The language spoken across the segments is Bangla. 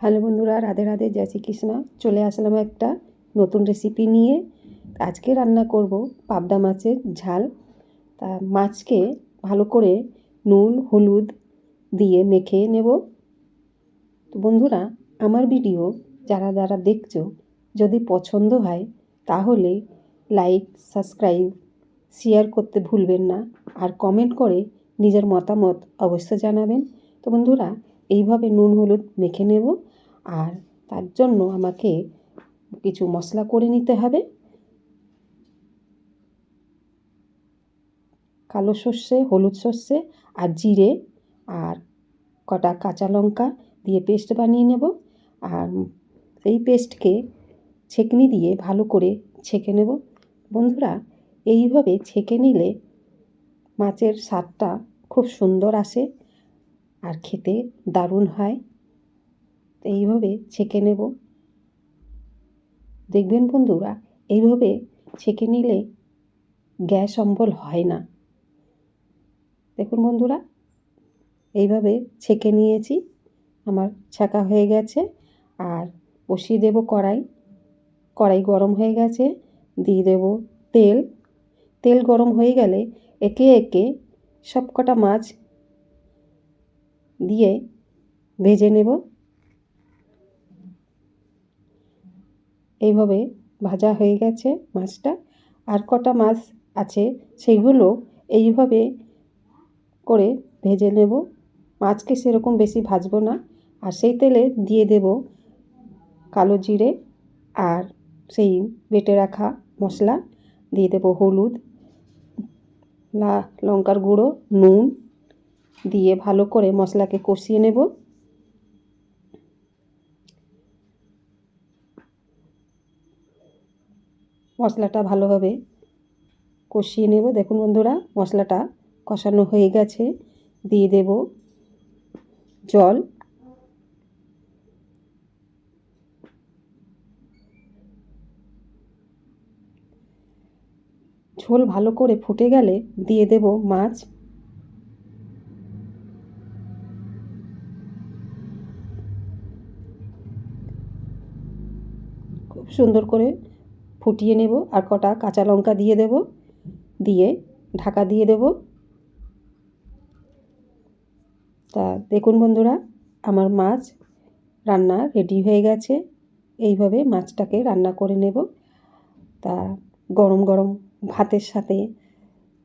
হ্যালো বন্ধুরা, রাধে রাধে, জয় শ্রীকৃষ্ণ। চলে আসলাম একটা নতুন রেসিপি নিয়ে। আজকে রান্না করব পাবদা মাছের ঝাল। তা মাছকে ভালো করে নুন, হলুদ দিয়ে মেখে নেব। তো বন্ধুরা, আমার ভিডিও যারা যারা দেখছ, যদি পছন্দ হয়, তাহলে লাইক সাবস্ক্রাইব শেয়ার করতে ভুলবেন না। আর কমেন্ট করে নিজের মতামত অবশ্য জানাবেন। তো বন্ধুরা, এইভাবে নুন, হলুদ মেখে নেব। আর তার জন্য আমাকে কিছু মশলা করে নিতে হবে। কালো সর্ষে, হলুদ সর্ষে আর জিরে আর কটা কাঁচা লঙ্কা দিয়ে পেস্ট বানিয়ে নেব। আর এই পেস্টকে ছেঁকনি দিয়ে ভালো করে ছেঁকে নেব। বন্ধুরা, এইভাবে ছেঁকে নিলে মাছের স্বাদটা খুব সুন্দর আসে আর খেতে দারুণ হয়। এইভাবে ছেঁকে নেব। দেখবেন বন্ধুরা, এইভাবে ছেঁকে নিলে গ্যাস অম্বল হয় না। দেখুন বন্ধুরা, এইভাবে ছেঁকে নিয়েছি, আমার ছাকা হয়ে গেছে, আর বসিয়ে দেব কড়াই। কড়াই গরম হয়ে গেছে, দিয়ে দেব তেল। তেল গরম হয়ে গেলে একে একে সব কটা মাছ দিয়ে ভেজে নেব। এইভাবে ভাজা হয়ে গেছে মাছটা। আর কটা মাছ আছে সেইগুলো এইভাবে করে ভেজে নেব। মাছকে সেরকম বেশি ভাজবো না। আর সেই তেলে দিয়ে দেব কালো জিরে আর সেই বেটে রাখা মশলা। দিয়ে দেবো হলুদ, লা, লঙ্কার গুঁড়ো, নুন। দিয়ে ভালো করে মশলাকে কষিয়ে নেব। মশলাটা ভালোভাবে কষিয়ে নেব। দেখুন বন্ধুরা, মশলাটা কষানো হয়ে গেছে। দিয়ে দেব জল। ঝোল ভালো করে ফুটে গেলে দিয়ে দেব মাছ। খুব সুন্দর করে ফুটিয়ে নেব আর কটা কাঁচা লঙ্কা দিয়ে দেব, দিয়ে ঢাকা দিয়ে দেব। তা দেখুন বন্ধুরা, আমার মাছ রান্না রেডি হয়ে গেছে। এইভাবে মাছটাকে রান্না করে নেব। তা গরম গরম ভাতের সাথে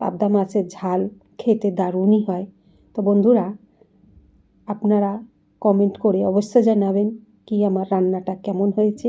পাবদা মাছের ঝাল খেতে দারুণই হয়। তো বন্ধুরা, আপনারা কমেন্ট করে অবশ্যই জানাবেন কি আমার রান্নাটা কেমন হয়েছে।